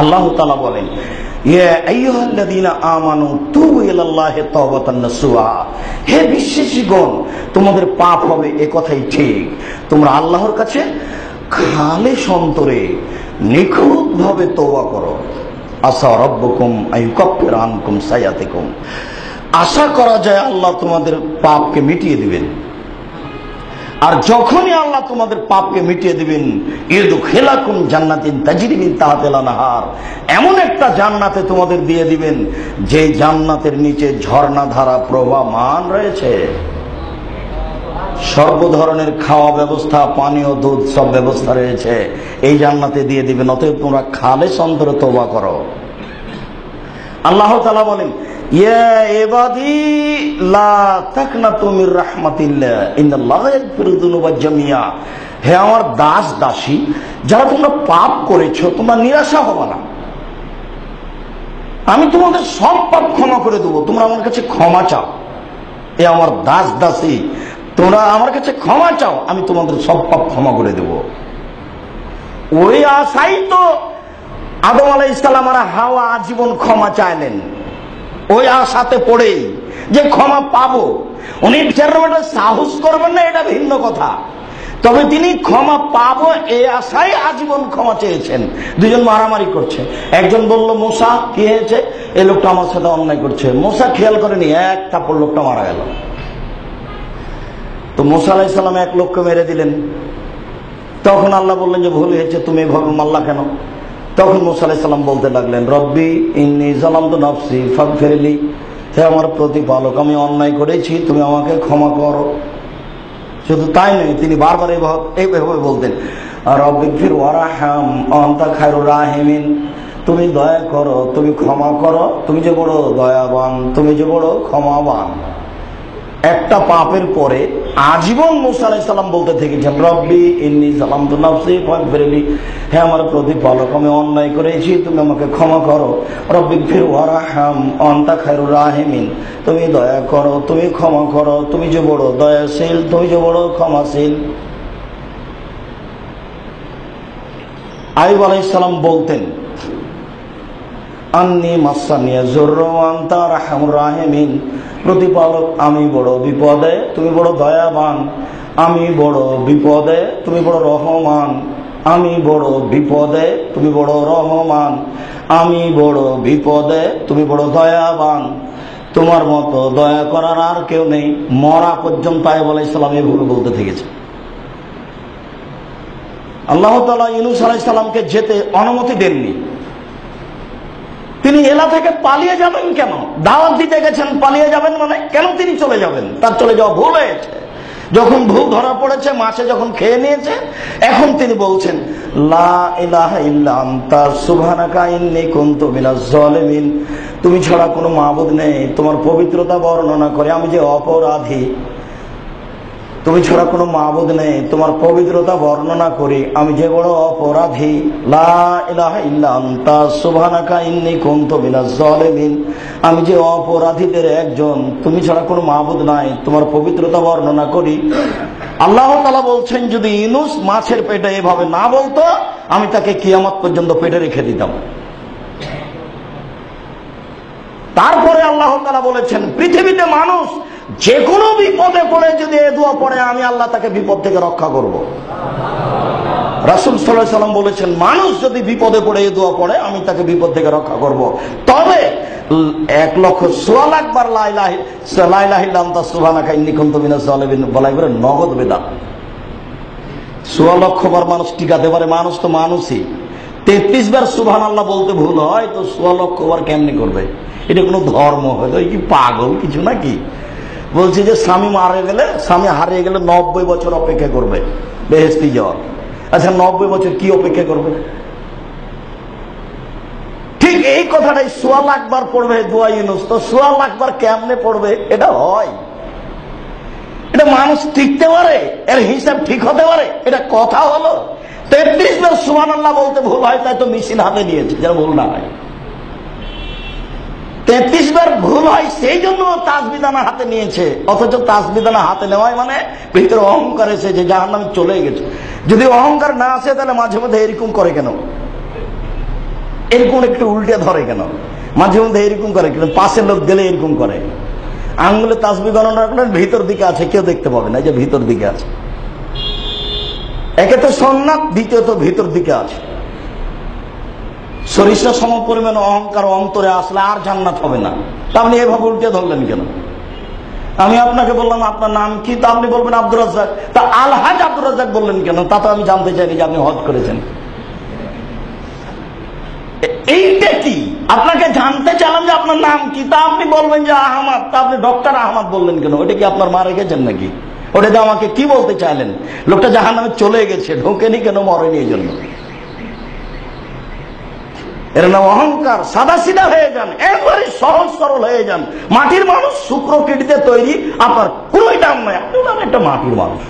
আল্লাহ তালা বলেন তুবু হে বিশ্বাসীগণ, তোমাদের পাপ হবে এ কথাই ঠিক। তোমরা আল্লাহর কাছে খালেস অন্তরে নিখুঁত ভাবে তওবা করো। আসা রব্বকুম আইয়ুকাফির আনকুম সায়াতিকুম আশা করা যায় আল্লাহ তোমাদের পাপকে মিটিয়ে দিবেন। আর যখনই আল্লাহ তোমাদের পাপকে মিটিয়ে দিবেন ইদু খেলাকুন জান্নাতিন তাজিরিবিন তাহাতেলা নাহার এমন একটা জান্নাতে তোমাদের দিয়ে দিবেন, যে জান্নাতের নিচে ঝর্ণা ধারা প্রবাহমান রয়েছে। সর্ব ধরনের খাওয়া ব্যবস্থা, পানীয়, দুধ, সব ব্যবস্থা রয়েছে। এই জান্নাতে দিয়ে দিবেন, অতএব তোমরা খালে অন্তরে তোবা করো। আল্লাহ তালা বলেন আমার দাস দাসী, যারা তোমরা পাপ করেছ, তোমরা নিরাশা হবে না। আমি তোমাদের সব পাপ ক্ষমা করে দেবো, তোমরা আমার কাছে ক্ষমা চাও। এ আমার দাস দাসী, তোমরা আমার কাছে ক্ষমা চাও, আমি তোমাদের সব পাপ ক্ষমা করে দেব। ওই আশাই তো আদম আলাই ইসলাম আর হাওয়া আজীবন ক্ষমা চাইলেন। ওই আশাতে পড়েই যে ক্ষমা পাবো। উনি বিচারের সাহস করবেন না, এটা ভিন্ন কথা। তবে তিনি ক্ষমা পাবো এই আশায় আজীবন ক্ষমা চেয়েছেন। দুজন মারামারি করছে। একজন বলল, মোসা, কি হয়েছে? এই লোকটা আমার সাথে অন্যায় করছে। মোসা খেয়াল করেনি, এক কাপড় লোকটা মারা গেল। তো মোসা আলাইসাল্লাম এক লোককে মেরে দিলেন। তখন আল্লাহ বললেন যে, ভুল হয়েছে, তুমি এভাবে মাল্লা কেন? তখন মোসা আলাইসাল্লাম বলতে লাগলেন, রব্বি, ইন্নি জালাম তো নফসি ফাঁক ফেরেলি হে আমার প্রতিপালক, আমি অন্যায় করেছি, তুমি আমাকে ক্ষমা করো। শুধু তাই নয়, তিনি বারবার এইভাবে বলতেন রব্বি ফির ওয়ারাহাম অন্তা খায়রুর রাহিমিন। তুমি দয়া করো, তুমি ক্ষমা করো। তুমি যে বড় দয়াবান, তুমি যে বড় ক্ষমাবান। একটা পাপের পরে আজীবন মুসা আলাইসাল্লাম বলতে থেকেছেন, রব্বি ইন্নি সালাম তো নফসি ফেরেলি হ্যাঁ আমার প্রতিপালক, আমি অন্যায় করেছি, তুমি আমাকে ক্ষমা করো। রব্বি ফির ওয়ারাহাম অন্তা খায়রুর রাহিমিন। তুমি দয়া করো, তুমি ক্ষমা করো, তুমি যে বড় দয়াশীল, তুমি যে বড় ক্ষমাশীল। আইব আলাইসাল্লাম বলতেন, আন্নি মাসানিয়া জোরান তার রাহেমিন। প্রতিপালক, আমি বড় বিপদে, তুমি বড় দয়াবান, আমি বড় বিপদে, তুমি বড় রহমান, আমি বড় বিপদে, তুমি বড় রহমান, আমি বড় বিপদে, তুমি বড় দয়াবান। তোমার মতো দয়া করার আর কেউ নেই। মরা পর্যন্ত আইব আলাইসাল্লাম এই ভুল বলতে থেকেছে। আল্লাহ তালা ইনুস আলাইসাল্লামকে যেতে অনুমতি দেননি। তিনি এলা থেকে পালিয়ে যাবেন কেন? দাওয়াত দিতে গেছেন, পালিয়ে যাবেন মানে কেন তিনি চলে যাবেন? তার চলে যাওয়া ভুল হয়েছে। যখন ভুল ধরা পড়েছে মাছে যখন খেয়ে নিয়েছে, এখন তিনি বলছেন তুমি ছাড়া কোনো মাবুদ নেই। তোমার পবিত্রতা বর্ণনা করে আমি যে অপরাধী তুমি ছাড়া কোনো মাবুদ নেই। তোমার পবিত্রতা বর্ণনা করি। আমি যে বড় অপরাধী। আমি যে অপরাধীদের একজন। তুমি ছাড়া কোনো মাবুদ নাই। তোমার পবিত্রতা বর্ণনা করি। আল্লাহ তালা বলছেন, যদি ইনুস মাছের পেটে এভাবে না বলতো, আমি তাকে কিয়ামত পর্যন্ত পেটে রেখে দিতাম। তারপরে আল্লাহ তালা বলেছেন, পৃথিবীতে মানুষ যে কোনো বিপদে পড়ে যদি এ দোয়া পড়ে, আমি আল্লাহ তাকে বিপদ থেকে রক্ষা করব। রাসুল সাল্লাহ সাল্লাম বলেছেন, মানুষ যদি বিপদে পড়ে, এ দোয়া পড়ে, আমি তাকে বিপদ থেকে রক্ষা করব। তবে, এক লক্ষ সোয়া নগদ বেদা সোয়া লক্ষ বার মানুষ টিকাতে পারে মানুষ তো মানুষই তেত্রিশ বার সুবহান আল্লাহ বলতে ভুল হয়, তো সোয়া লক্ষ বার কেমনি করবে এটা কোনো ধর্ম হয়তো কি পাগল, কিছু নাকি বলছি যে স্বামী মারা গেলে, স্বামী হারিয়ে গেলে নব্বই বছর অপেক্ষা করবে বেহেস্তি যাওয়ার আচ্ছা নব্বই বছর কি অপেক্ষা করবে? ঠিক এই কথাটাই সোয়া লাখ বার পড়বে দোয়া ইউনুস। তো কেমনে পড়বে? এটা হয়। এটা মানুষ টিকতে পারে, এর হিসাব ঠিক হতে পারে, এটা কথা হলো। তেত্রিশ বার সুমান আল্লাহ বলতে ভুল হয়, তাই তো মেশিন হাতে নিয়েছে, যেন ভুল না হয়। তেত্রিশ বার ভুল হয়, সেই জন্য তাসবিদানা হাতে নিয়েছে। অথচ তাসবিদানা হাতে নেওয়ায় মানে ভিতরে অহংকার এসে যে যাহার নামে চলে গেছে। যদি অহংকার না আসে, তাহলে মাঝে মধ্যে এরকম করে কেন? এরকম একটু উল্টে ধরে কেন? মাঝে মধ্যে এরকম করে কিন্তু পাশের লোক গেলে এরকম করে। আঙ্গুলে তাসবি গণনা করেন ভিতর দিকে আছে, কেউ দেখতে পাবে না যে ভিতর দিকে আছে। একে তো সন্ন্যাত দ্বিতীয়ত ভিতর দিকে আছে। সরিষা সম পরিমাণ অহংকার অন্তরে আসলে আর জান্নাত হবে না। তা আপনি এভাবে উল্টে ধরলেন কেন? আমি আপনাকে বললাম, আপনার নাম কি? তা আপনি বলবেন আব্দুর রাজ্জাক। তা আলহাজ আব্দুর রাজ্জাক বললেন কেন? তা তো আমি জানতে চাইনি যে আপনি হজ করেছেন। এইটা কি? আপনাকে জানতে চাইলাম যে আপনার নাম কি? তা আপনি বলবেন যে আহমদ। তা আপনি ডক্টর আহমদ বললেন কেন? ওটা কি আপনার মা রেখেছেন নাকি? ওটা তো আমাকে কি বলতে চাইলেন? লোকটা জাহান নামে চলে গেছে, ঢোকেনি কেন, মরেনি এই জন্য? এর নাম অহংকার সাদা সিধা হয়ে যান একবারে সহজ সরল হয়ে যান। মাটির মানুষ শুক্র কিটিতে তৈরি, আপনার কোনো দাম নাই। আপনি একটা মাটির মানুষ।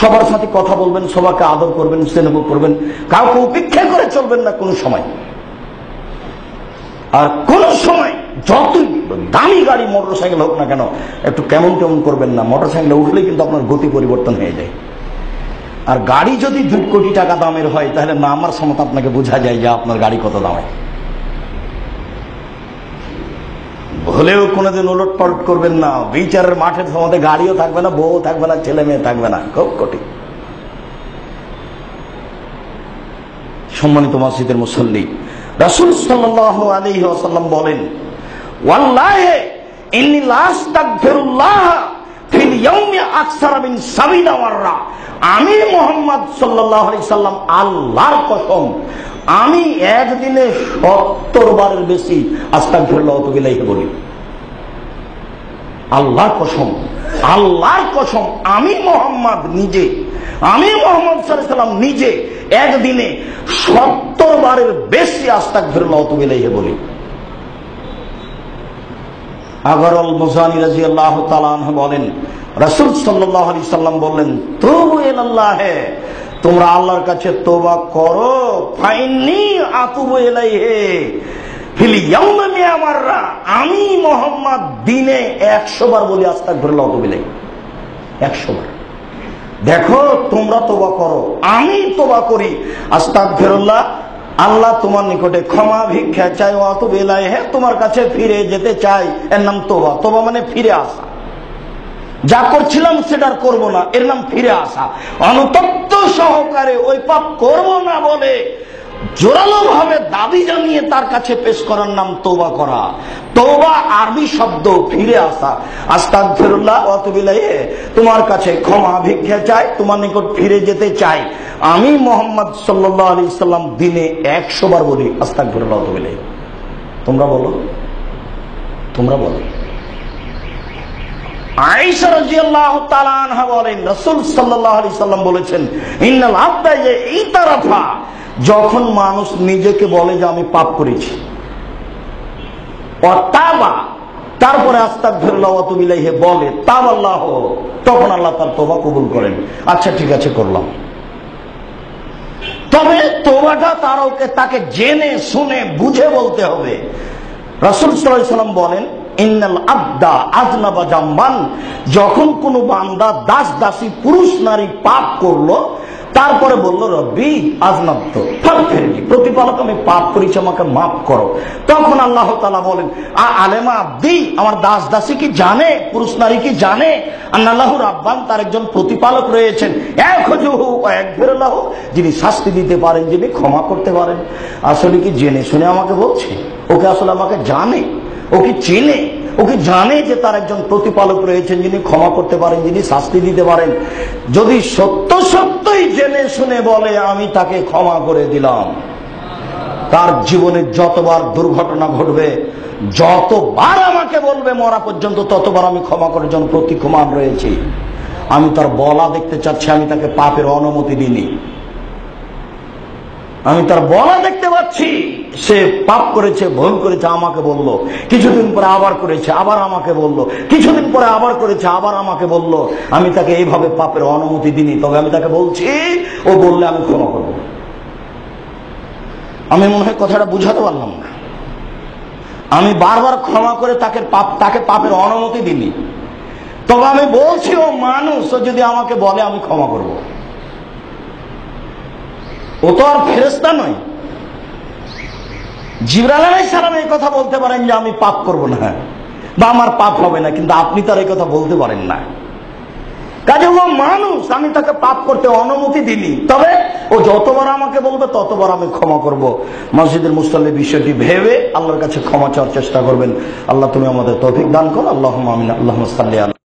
সবার সাথে কথা বলবেন, সবাইকে আদর করবেন, স্নেহ করবেন, কাউকে উপেক্ষা করে চলবেন না কোনো সময়। আর কোন সময় যতই দামি গাড়ি মোটর সাইকেল হোক না কেন, একটু কেমন কেমন করবেন না। মোটর সাইকেলে উঠলে কিন্তু আপনার গতি পরিবর্তন হয়ে যায়। আর গাড়ি যদি দু কোটি টাকা দামের হয়, তাহলে নামার সময় আপনাকে বোঝা যায় যে আপনার গাড়ি কত দামে। হলেও কোনোদিন উলট পালট করবেন না। বিচারের মাঠের সময় গাড়িও থাকবে না বউ থাকবে না, ছেলে মেয়ে থাকবে না, খুব কঠিন। সম্মানিত মসজিদের মুসল্লি, রাসুল সাল্লাহ আলী ওসাল্লাম বলেন, ওয়াল্লাহে ইন্নি লাস্তাগফিরুল্লাহ ফিল ইয়াউমি আকসারা সাবিনা মাররা আমি মোহাম্মদ আলাইহি সাল্লাম আল্লাহর কসম, আমি একদিনে সত্তর বারের বেশি ওয়া ইলাইহি বলি। আল্লাহর কসম আল্লাহর কসম, আমি মোহাম্মদ নিজে, আমি মোহাম্মদ সাল্লাম নিজে একদিনে সত্তর বারের বেশি আস্তাক ফিরল অতবিলাইহে বলি। আগরল মুসানি রাজি আল্লাহ তালাহ বলেন, রসুল সাল্লাহ আলি সাল্লাম বললেন, তবু এলাল্লাহে তোমরা আল্লাহর কাছে তোবা করো ফাইনি আতুবু এলাইহে আমি মোহাম্মদ দিনে একশো বার বলি আস্তাক ফিরল অতবিলাই একশো বার। দেখো, তোমরা তোবা করো, আমি তোবা করি আস্তাক ফেরুল্লাহ আল্লাহ তোমার নিকটে ক্ষমা, ভিক্ষা চাই অত বেলায় হ্যাঁ তোমার কাছে ফিরে যেতে চাই এর নাম তোবা তোবা মানে ফিরে আসা। যা করছিলাম সেটার করব না। এর নাম ফিরে আসা। অনুতপ্ত সহকারে ওই পাপ করব না বলে জোরালো ভাবে দাবি জানিয়ে তার কাছে পেশ করার নাম তোবা করা। তোবা আরবি শব্দ ফিরে আসা। আস্তাক ফেরুল্লাহ অত অতবিলাইয়ে তোমার কাছে ক্ষমা, ভিক্ষা চাই তোমার নিকট ফিরে যেতে চাই আমি মোহাম্মদ সাল্লাহ আলি সাল্লাম দিনে একশো বার বলি আস্তাক তোমরা বলো? তোমরা বলো। এই যখন মানুষ নিজেকে বলে যে, আমি পাপ করেছি। তারপরে আস্তাক বলে তাব আল্লাহ তখন আল্লাহ তার তোবা কবুল করেন। আচ্ছা ঠিক আছে, করলাম। তবে তোবাটা তার ওকে তাকে জেনে, শুনে, বুঝে বলতে হবে। রসুল সাল্লাম বলেন যখন কোনো বান্দা দাস দাসী পুরুষ, নারী পাপ করল তারপরে বলল, রব্বি আজনাব্দ প্রতিপালক, আমি পাপ করেছি, আমাকে মাফ করো। তখন আল্লাহ তালা বলেন, আ আলেমা আব্দি, আমার দাস দাসী কি জানে? পুরুষ নারী কি জানে? আল্লাহর আব্বান তার একজন প্রতিপালক রয়েছেন। এক হজুহু এক ফেরলাহ যিনি শাস্তি দিতে পারেন, যিনি ক্ষমা করতে পারেন। আসলে কি জেনে শুনে আমাকে বলছে? ওকে আসলে আমাকে জানে? ওকে চেনে? ওকে জানে যে তার একজন প্রতিপালক রয়েছেন, যিনি ক্ষমা করতে পারেন, যিনি শাস্তি দিতে পারেন। যদি সত্য সত্যই জেনে শুনে বলে, আমি তাকে ক্ষমা করে দিলাম। তার জীবনে যতবার দুর্ঘটনা ঘটবে, যতবার আমাকে বলবে, মরা পর্যন্ত ততবার আমি ক্ষমা করার জন্য প্রতিক্ষমান রয়েছি। আমি তার বলা দেখতে চাচ্ছি, আমি তাকে পাপের অনুমতি দিইনি। আমি তার বলা দেখতে পাচ্ছি। সে পাপ করেছে, ভুল করেছে, আমাকে বলল। কিছুদিন পরে আবার করেছে, আবার আমাকে বলল। কিছুদিন পরে আবার করেছে, আবার আমাকে বলল। আমি তাকে এইভাবে পাপের অনুমতি দিনি তবে আমি তাকে বলছি, ও বললে আমি ক্ষমা করব। আমি মনে হয় কথাটা বুঝাতে পারলাম না। আমি বারবার ক্ষমা করে তাকে পাপ, তাকে পাপের অনুমতি দিনি তবে আমি বলছি, ও মানুষ যদি আমাকে বলে আমি ক্ষমা করব। ও তো আর ফেরেস্তা নয়। জিবরাল আলাই সালাম এই কথা বলতে পারেন যে আমি পাপ করব না। বা আমার পাপ হবে না, কিন্তু আপনি তার এই কথা বলতে পারেন না। কাজে ও মানুষ, আমি তাকে পাপ করতে অনুমতি দিনি তবে ও যতবার আমাকে বলবে, ততবার আমি ক্ষমা করব। মসজিদের মুসল্লি বিষয়টি ভেবে আল্লাহর কাছে ক্ষমা চাওয়ার চেষ্টা করবেন। আল্লাহ তুমি আমাদের তৌফিক দান করো। আল্লাহ আমিন। আল্লাহ সাল্লি